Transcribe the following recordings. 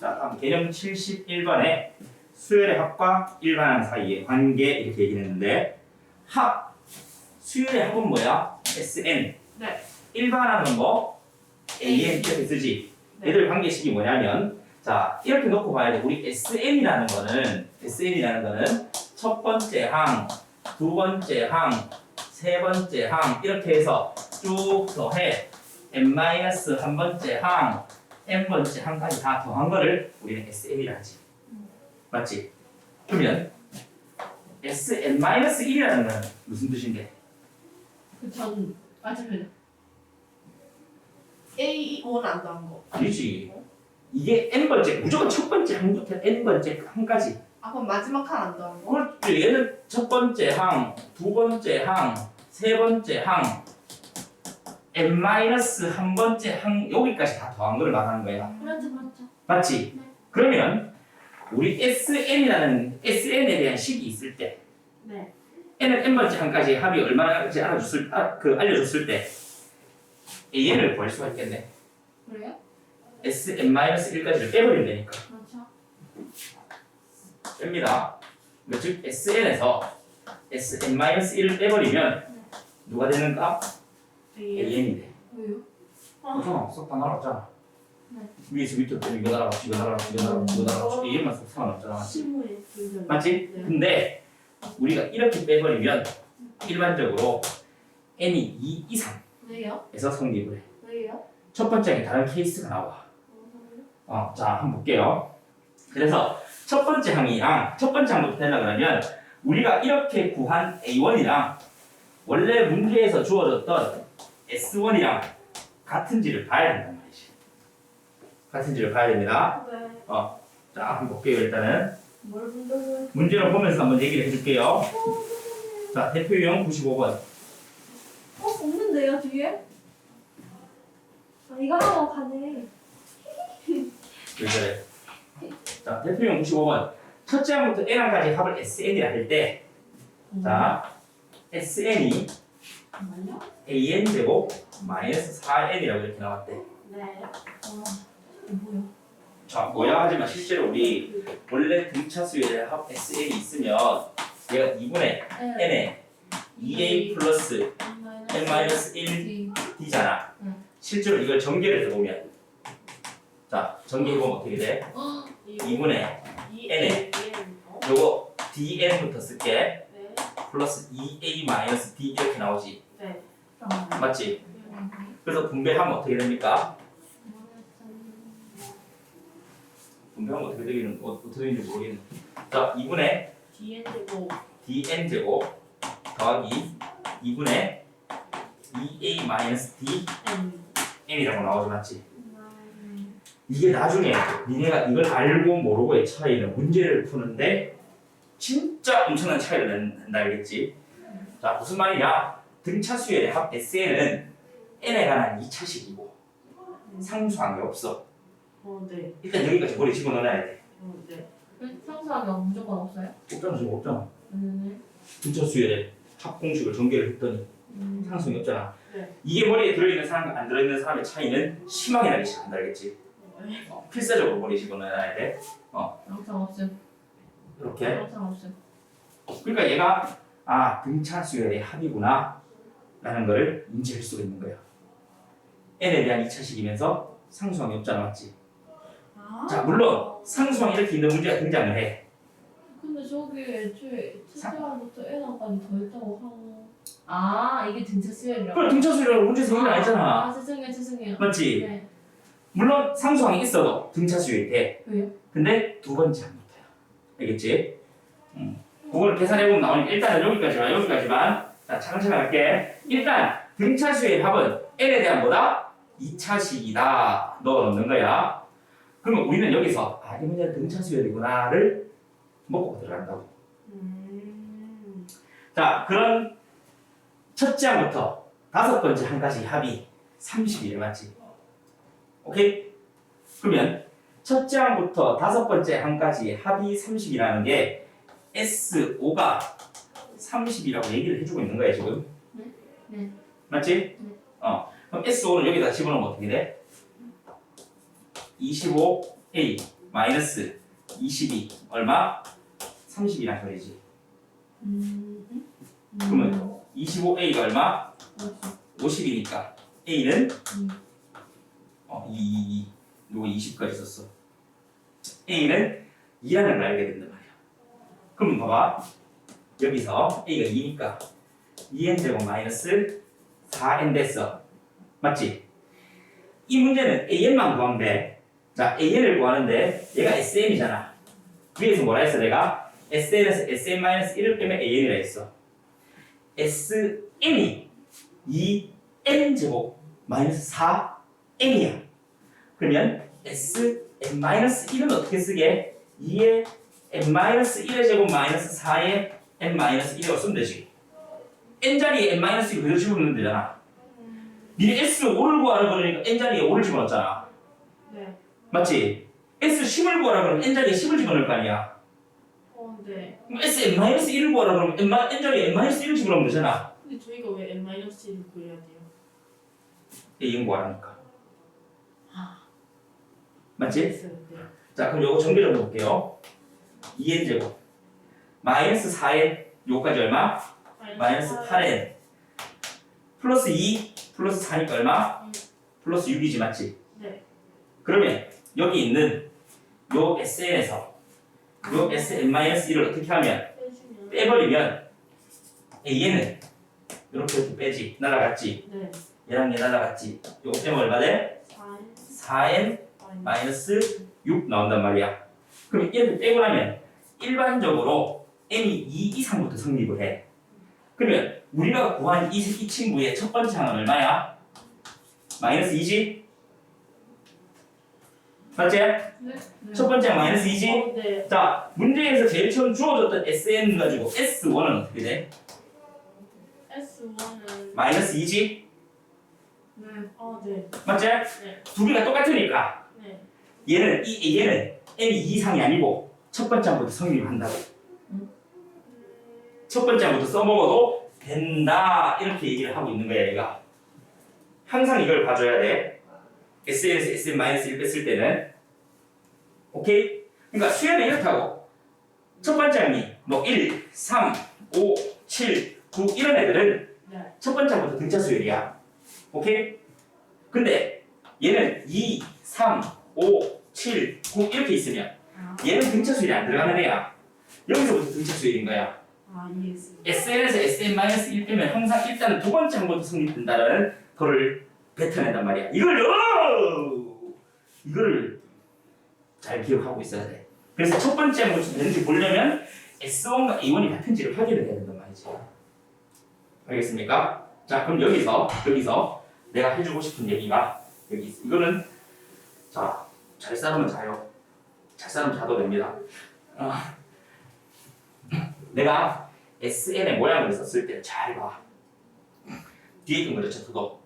자, 다음 개념 71번에 수열의 합과 일반항 사이의 관계 이렇게 얘기했는데 합 수열의 합은 뭐야? SN. 네. 일반항은 뭐? AN 이렇게 쓰지. 네. 얘들 관계식이 뭐냐면 자 이렇게 놓고 봐야 돼. 우리 SN이라는 거는 SN이라는 거는 첫 번째 항, 두 번째 항, 세 번째 항 이렇게 해서 쭉 더해 n-한 번째 항, n 번째 항까지 다 더한 거를 우리는 SN이라 하지. 맞지? 그러면 SN-1이라는 건 무슨 뜻인데? 그전 아 잠깐만. A 5는 안 더한 거. 아니지. 이게 n 번째 무조건 첫 번째 항부터 n 번째 항까지. 아 그럼 마지막 칸 안 더한 거? 그렇지. 얘는 첫 번째 항, 두 번째 항, 세 번째 항, n 마이너스 한 번째 항 여기까지 다 더한 걸 말하는 거야. 그렇죠 맞죠. 맞지? 네. 그러면 우리 SN이라는 SN에 대한 식이 있을 때 네. n은 n 번째 항까지 합이 얼마나지 알아줬을 아, 그 알려줬을 때 AN을 구할 수가 있겠네. 그래요? SN 마이너스 1까지를 빼버리면 되니까. 그렇죠. 뺍니다. 그러니까 즉 SN에서 SN-1을 빼버리면 누가 되는가? A AN이 돼. 왜요? 없잖아. 쏙다 날아갔잖아. 네. 위에서 밑으로 빼면 이거 날아가, 이거 날아가, 이거 날아가, 이거 날아가. AN만 쏙 상관없잖아. 실무에. 맞지? 네. 근데 우리가 이렇게 빼버리면 일반적으로 n이 2 이상에서 왜요? 성립을 해. 왜요? 첫 번째는 다른 케이스가 나와. 어, 자, 한번 볼게요. 그래서 첫 번째 항이랑 첫 번째 항부터 되려 그러면 우리가 이렇게 구한 A1이랑 원래 문제에서 주어졌던 S1이랑 같은지를 봐야 된단 말이지. 같은지를 봐야 됩니다. 네. 자, 한번 볼게요. 일단은 뭘 본다고요? 문제를 보면서 한번 얘기를 해줄게요. 자, 대표 유형 95번. 어? 없는데요 뒤에? 아 이거 하고 가네 왜 그래? 자, 대표 유형 95번. 첫째 항부터 n항까지 합을 SN이라 할 때, 자, SN이 정말요? AN 제곱 마이너스 4N이라고 이렇게 나왔대. 네. 어. 뭐야? 자, 뭐야 하지만 실제로 우리 원래 등차수의 합 SN이 있으면 얘가 2분의 N에 2A 플러스 N 마이너스 1 D잖아. 응. 실제로 이걸 전개를 해보면 자, 전개해보면 어떻게 돼? 2분의 N에 요거 DN부터 쓸게 네. 플러스 2A 마이너스 D 이렇게 나오지. 네. 맞지? 그래서 분배하면 어떻게 됩니까? 분배하면 어떻게 되기는 어, 어떻게 되는지 모르겠네. 자, 2분의 뒤에 되고 dn 제곱 더하기 2분의 2a 마이너스 d N. n이라고 나오지 맞지? 이게 나중에 니네가 이걸 알고 모르고의 차이는 문제를 푸는데 진짜 엄청난 차이를 낸다 알겠지? 자 무슨 말이냐? 등차수열의 합 SN은 n에 관한 2차식이고 상수한 게 없어. 어, 네. 일단 여기까지 머리 집어넣어야 돼. 어, 네. 상수하기가 무조건 없어요? 없잖아 지금 없잖아. 음. 등차수열의 합 공식을 전개를 했더니 음. 상승이 없잖아. 네. 이게 머리에 들어있는 사람과 안 들어있는 사람의 차이는 심하게 나기 시작한다 알겠지? 어, 필사적으로 머리 집어넣어야 돼. 항상 없음 이렇게. 없음 그러니까 얘가 아 등차수열의 합이구나 라는 거를 인지할 수가 있는 거야. n에 대한 2차식이면서 상수항이 없잖아 맞지? 아. 자 물론 상수항 이렇게 있는 문제가 등장을 해. 근데 저기 애초에 첫째부터 애랑까지 더 있다고 하고 아 이게 등차 수열이라고? 그럼 등차수열이라고 문제에서 얘기는 안 했잖아. 아 죄송해요 죄송해요 맞지? 네 물론 상수항이 있어도 등차수열이 돼. 왜요? 근데 두 번째 항부터야. 알겠지? 음. 그걸 계산해보면 나오니까 일단은 여기까지만 여기까지만 자 차근차근 할게 일단 등차수의 합은 n에 대한 뭐다? 2차식이다 넣어놓는 거야 그러면 우리는 여기서 아 이 문제는 등차수열이구나를 먹고 들어간다고 음. 자 그런 첫째 항부터 다섯 번째 항까지 합이 30이래 맞지? 오케이? 그러면 첫째 항부터 다섯 번째 항까지 합이 30이라는 게 SO가 30이라고 얘기를 해주고 있는 거야 지금 네. 네. 맞지? 네. 어 그럼 SO는 여기다 집어넣으면 어떻게 돼? 25A 마이너스 22 얼마? 30이란 소리지. 음. 그러면 25a가 얼마? 50이니까 a는 음. 어, 2, 2, 2. 요거 20까지 썼어. a는 2라는 걸 알게 된단 말이야. 그럼 봐봐. 여기서 a가 2니까 2n 제곱 마이너스 4n 됐어. 맞지? 이 문제는 an만 구하면 돼. 자, an을 구하는데 얘가 sn이잖아. 위에서 뭐라 했어 내가? sn에서 sn-1을 빼면 an이라 했어. sn이 2n 제곱 마이너스 4n이야. 그러면 sn-1은 어떻게 쓰게? 2의 n-1의 제곱 마이너스 4의 n-1이라고 쓰면 되지. n 자리에 n-1 그대로 집어넣으면 되잖아. 니네 s5를 구하라 그러니까 n 자리에 5를 집어넣었잖아. 네. 맞지? s10을 구하라 그러면 n 자리에 10을 집어넣을 거 아니야. 어, 네. 그럼 sn-1을 구하라 그러면 n, n 자리에 n-1을 집어넣으면 되잖아. 근데 저희가 왜 n-1을 구해야 돼요? a는 구하라니까. 아. 맞지? 네. 자 그럼 요거 정리 좀 해볼게요 2n 제곱 마이너스 4n 요거까지 얼마? 마이너스 8n 플러스 2 플러스 4니까 얼마? 음. 플러스 6이지 맞지? 네. 그러면 여기 있는 요 sn에서 요 sn-1을 어떻게 하면. 빼버리면 an은 이렇게 이렇게 빼지 날아갔지 네. 얘랑 얘 날아갔지 요거 빼면 얼마 돼? 4n 4n 마이너스 6 나온단 말이야. 그럼 이렇게 빼고 나면 일반적으로 n이 2 이상부터 성립을 해. 그러면 우리가 구한 이, 이 친구의 첫 번째 항은 얼마야? 마이너스 2지? 맞지? 네. 첫 번째 항 마이너스 2지? 어, 네. 자, 문제에서 제일 처음 주어졌던 SN 가지고 S1은 어떻게 돼? S1은 마이너스 2지? 네. 어, 네. 맞지? 네. 두 개가 똑같으니까 네. 얘는 이 얘는 n이 2 이상이 아니고 첫 번째 항부터 성립한다고. 첫 번째 항부터 써먹어도 된다. 이렇게 얘기를 하고 있는 거야 얘가. 항상 이걸 봐줘야 돼. SN에서 SN-1 뺐을 때는. 오케이? 그러니까 수열은 이렇다고. 첫 번째 항이 뭐 1, 3, 5, 7, 9 이런 애들은 네. 첫 번째 항부터 등차 수열이야. 오케이? 근데 얘는 2, 3, 5, 7, 9 이렇게 있으면 아, 얘는 등차 수열이 안 들어가는 애야. 여기서부터 등차 수열인 거야 아 이해했어요. SN에서 SN-1 빼면 항상 일단 두 번째 항부터 성립된다는 거를 뱉어낸단 말이야. 이걸 요 이거를 잘 기억하고 있어야 돼. 그래서 첫 번째 항부터 되는지 보려면 S1과 A1이 같은지를 확인을 해야 된단 말이지. 알겠습니까? 자, 그럼 여기서 여기서 내가 해주고 싶은 얘기가 여기 있어. 이거는 자, 잘 싸우면 자요. 잘 싸우면 자도 됩니다. 어. 내가 SN의 모양을 썼을 때 잘 봐. 뒤에 있는 거죠, 저도.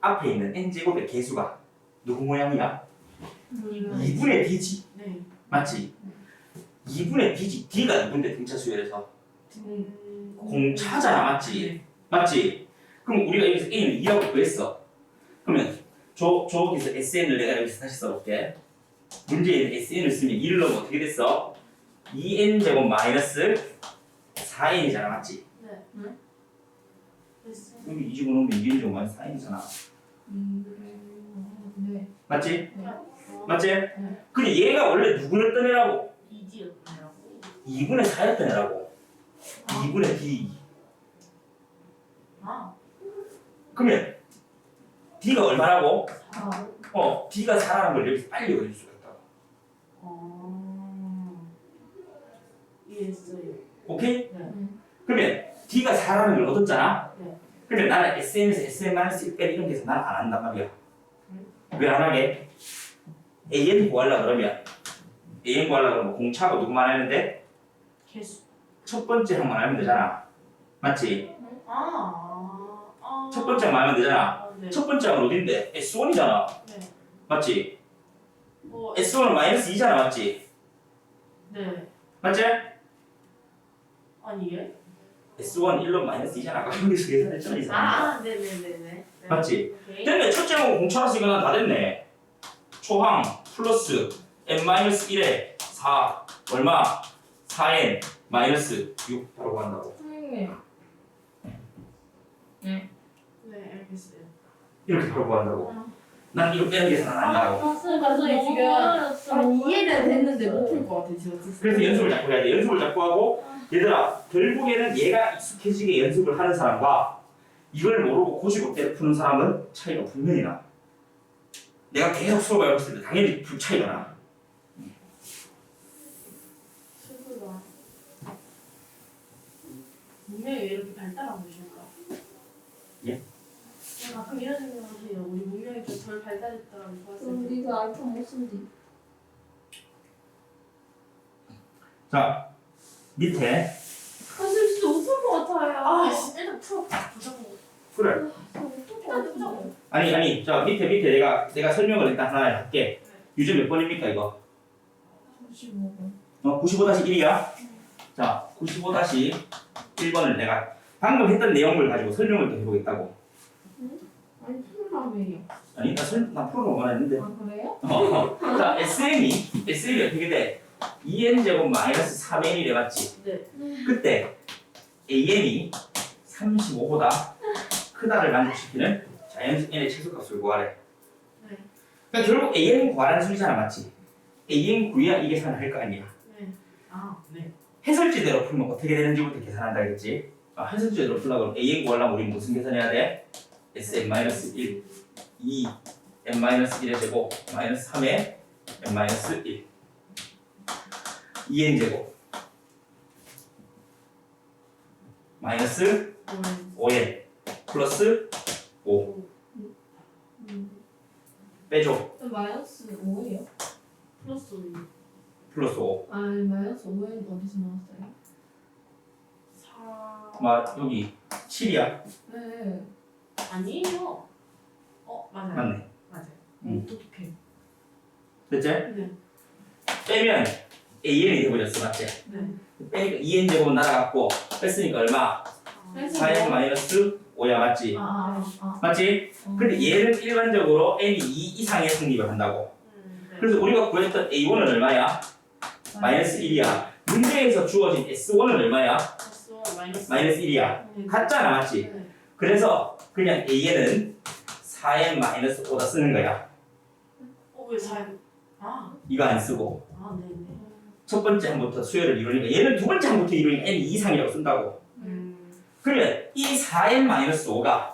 앞에 있는 n제곱의 개수가 누구 모양이야? 음. 2분의 d지. 네. 맞지? 2분의 d지. d가 2분의 등차 수열에서 음, 공차잖아, 맞지? 맞지? 그럼 우리가 여기서 a는 2라고 구했어. 그러면 저, 저기서 sn을 내가 여기서 다시 써볼게. 문제에는 sn을 쓰면 2를 넣으면 어떻게 됐어? 2n 제곱 마이너스 4n이잖아, 맞지? 네. 네. 됐어요. 여기 2 집어넣으면 2n 제곱 마이너스 4n이잖아. 음. 네. 맞지? 어, 맞지? 근데 얘가 원래 누구였던 애라고? 이지였나요? 2분의 4였던 애라고. 2분의 d. 아, 그러면 d가 얼마라고? 아. 어, d가 4라는 걸 여기서 빨리 그릴 수가 있다고. 어, 이해했어요. 오케이? 네. 그러면 d가 4라는 걸 얻었잖아? 네. 그러면 나는 SN에서 SN-1 빼 이런 게서 나는 안 한단 말이야. 왜 안 하게? AN 구하려 그러면 AN 구하려 그러면 공차가 누구만 하는데 개수. 첫 번째 항만 알면 되잖아. 맞지? 아, 아, 아. 첫 번째 항만 알면 되잖아. 아, 네. 첫 번째 항은 어딘데? S1이잖아. 네. 맞지? 뭐, S1은 마이너스 2잖아. 맞지? 네. 맞지? 아니에요? S1 1로 마이너스 2잖아. 아까 여기서 계산했잖아. 이 사람. 아, 네네네네. 네. 맞지? 오케이. 됐네. 첫째 항은 공차라서 이거 난다 됐네. 초항 플러스 n-1에 4 얼마? 4n 마이너스 6 바로 구한다고 선생님. 네 알겠어요. 이렇게 바로 구한다고 난 이거 빼는 계산 안 한다고 맞습니다. 선생님 지금 아 이해는 됐는데 못풀것 같아 지금. 그래서 연습을 자꾸 해야 돼 연습을 자꾸 하고 얘들아 결국에는 얘가 익숙해지게 연습을 하는 사람과 이걸 모르고 고시고대로 푸는 사람은 차이가 분명히 나 내가 계속 수업을 해봤을 때 당연히 그 차이가 나 슬프다. 분명히 왜 이렇게 발달하고 계실까? 예? 네, 가끔 이런 생각하세요. 우리 문명이 좀 덜 발달했다고 봤을 때. 알파 못 쓴디. 자 밑에. 선생님 진짜 못풀 것 같아요. 아, 씨, 일단 풀어. 보자고. 그래. 못풀 일단 보자고. 아니 아니 자 밑에 밑에 내가 내가 설명을 일단 하나 할게. 유제 몇 번입니까 이거? 35번. 어 95-1이야? 자 95-1번을 내가 방금 했던 내용을 가지고 설명을 또 해보겠다고. 아니 풀라며요. 아니 나 설, 나 프로그램 안 했는데 아 그래요? 어, 자 SM이 SM이 어떻게 돼? 2n 제곱 마이너스 3n이래 맞지? 네. 그때 AN이 35보다 크다를 만족시키는 자연수 n의 최소값을 구하래. 네. 그러니까 결국 AN 구하라는 소리잖아 맞지? AN 구해야 이 계산을 할거 아니야. 네. 아, 네. 해설지대로 풀면 어떻게 되는지부터 계산한다 그랬지? 아, 해설지대로 풀려고 AN 구하려면 우리 무슨 계산해야 돼? Sn-1, 2, n-1의 제곱, 마이너스 3의 n-1 2n 제곱 마이너스 오늘 5n 플러스 5 빼줘 마이너스 5예요? 플러스 5. 플러스 5 아니 마이너스 5는 어디서 나왔어요? 4. 마, 여기 7이야 네. 아니에요. 어, 맞아요. 맞네 맞아요. 음. 어떡해. 됐지? 네. 빼면 AN이 돼버렸어 맞지? 네. 빼니까 2n 제곱은 날아갔고 뺐으니까 얼마? 그래서 4n 마이너스 5야 맞지? 아, 아, 아. 맞지? 어. 근데 얘는 일반적으로 n이 2 이상의 성립을 한다고 음, 네. 그래서 우리가 구했던 a1은 얼마야? 마이너스 1이야 문제에서 주어진 s1은 얼마야? 플러스 원, 마이너스 마이너스 1이야 네. 같잖아 맞지? 네. 그래서 그냥 a는 4n 마이너스 5다 쓰는 거야 어, 왜 4? 아, 이거 안 쓰고 아, 네, 네. 첫 번째 항부터 수열을 이루니까 얘는 두 번째 항부터 이루니까 n 2 이상이라고 쓴다고 음. 그러면 이 4n 마이너스 5가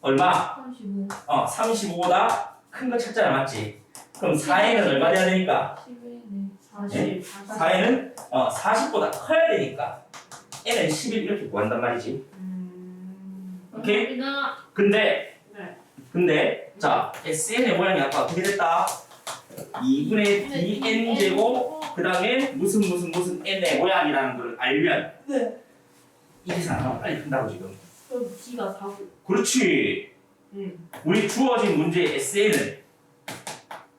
얼마? 35. 어 35보다 큰 거 찾잖아 맞지? 그럼 4n은 얼마 돼야 되니까? 11이네. 40. 4n은 어 40보다 커야 되니까 n은 11 이렇게 구한단 말이지 음. 오케이? 근데 네. 근데 자 SN의 모양이 아까 어떻게 됐다? 2분의 dn 제곱 그 다음에 무슨 무슨 무슨 n의 모양이라는 걸 알면 네. 이 계산하면 빨리 푼다고 지금 그럼 D가 4고. 그렇지 음. 우리 주어진 문제 SN은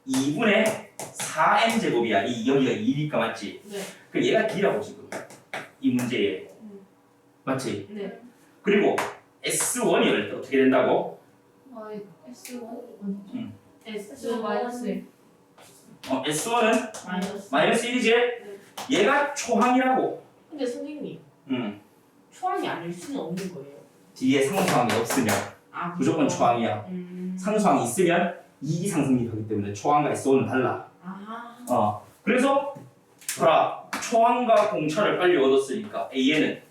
2분의 4n 제곱이야 이 여기가 2니까 맞지? 네. 그 얘가 D라고 지금 이 문제에 음. 맞지? 네. 그리고 S1이 열때 어떻게 된다고? 아, S1 어디죠? S S 마이너스 1. 어, S1은 마이너스. 마이너스 1이지? 얘가 초항이라고 근데 선생님, 음. 초항이 아닐 수는 없는 거예요. 뒤에 상수항이 없으면 아, 무조건? 초항이야 음. 상수항이 있으면 2 이상 성립하기 때문에 초항과 S1은 달라 아. 어. 그래서 보라 초항과 공차를 빨리 얻었으니까 AN은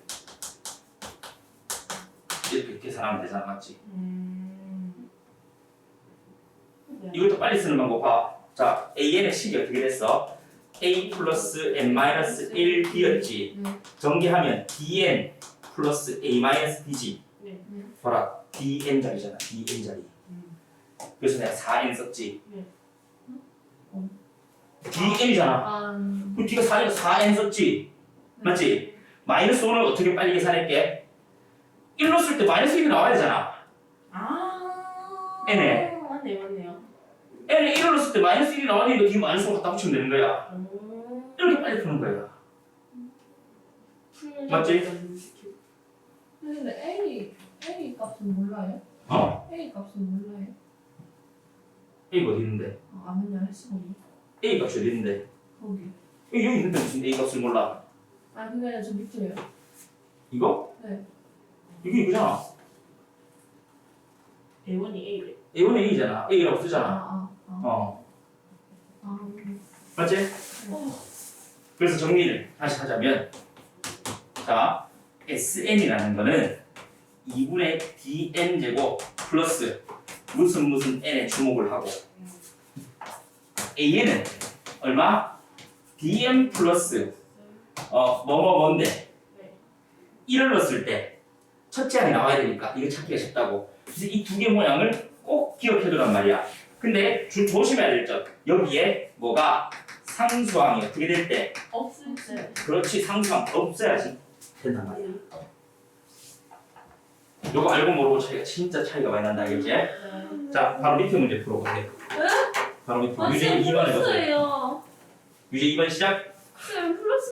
이렇게 계산하면 되잖아 맞지? 음. 네. 이것도 빨리 쓰는 방법 봐. 자, AN의 식이 어떻게 됐어? A 플러스 n 마이너스 1D였지. 네. 전개하면 DN 플러스 A 마이너스 D지. 네. 봐라, DN 자리잖아. DN 자리. 음. 그래서 내가 4N 썼지. 네. 어. DN이잖아. 아, 그 D가 4니까 4N 썼지. 맞지? 마이너스 5는 어떻게 빨리 계산할게? 1로 쓸 때 마이너스 1이 나와야 되잖아. 아. N에. 맞네, 맞네요. N에 1로 쓸 때 마이너스 1이 나오니까 뒤에 마이너스 5 갖다 붙이면 되는 거야. 오. 이렇게 빨리 푸는 거야. 풀- 맞지? 근데 A A 값은 몰라요? 어? A 값은 몰라요? A가 어디 있는데? 아, 안 맨날 할 수가 없네. A 값이 어디 있는데? 거기. 여기 여기 있는데 무슨 A 값을 몰라? 아, 그게 아니라 저 밑에요. 이거? 네. 이게 이거잖아. A1이 A래. A1은 A잖아. A라고 아, 쓰잖아. 아, 아. 어. 아, 음. 맞지? 어. 그래서 정리를 다시 하자면 자 SN이라는 거는 2분의 DN 제곱 플러스 무슨 무슨 N에 주목을 하고 AN은 얼마? DM 플러스 어 뭐뭐 뭔데 네. 1을 넣었을 때 첫째 항이 나와야 되니까 이거 찾기가 쉽다고. 그래서 이 두 개 모양을 꼭 기억해 두란 말이야. 근데 주, 조심해야 될 점. 여기에 뭐가? 상수항이 어떻게 될 때. 없을 때. 그렇지. 상수항 없어야지 된단 말이야. 요거 알고 모르고 차이가 진짜 차이가 많이 난다 알겠지? 네. 자 바로 밑에 문제 풀어보세요 바로 밑에 아, 유제 쌤 2번 해보세요. 유제 2번 시작. 쌤 플러스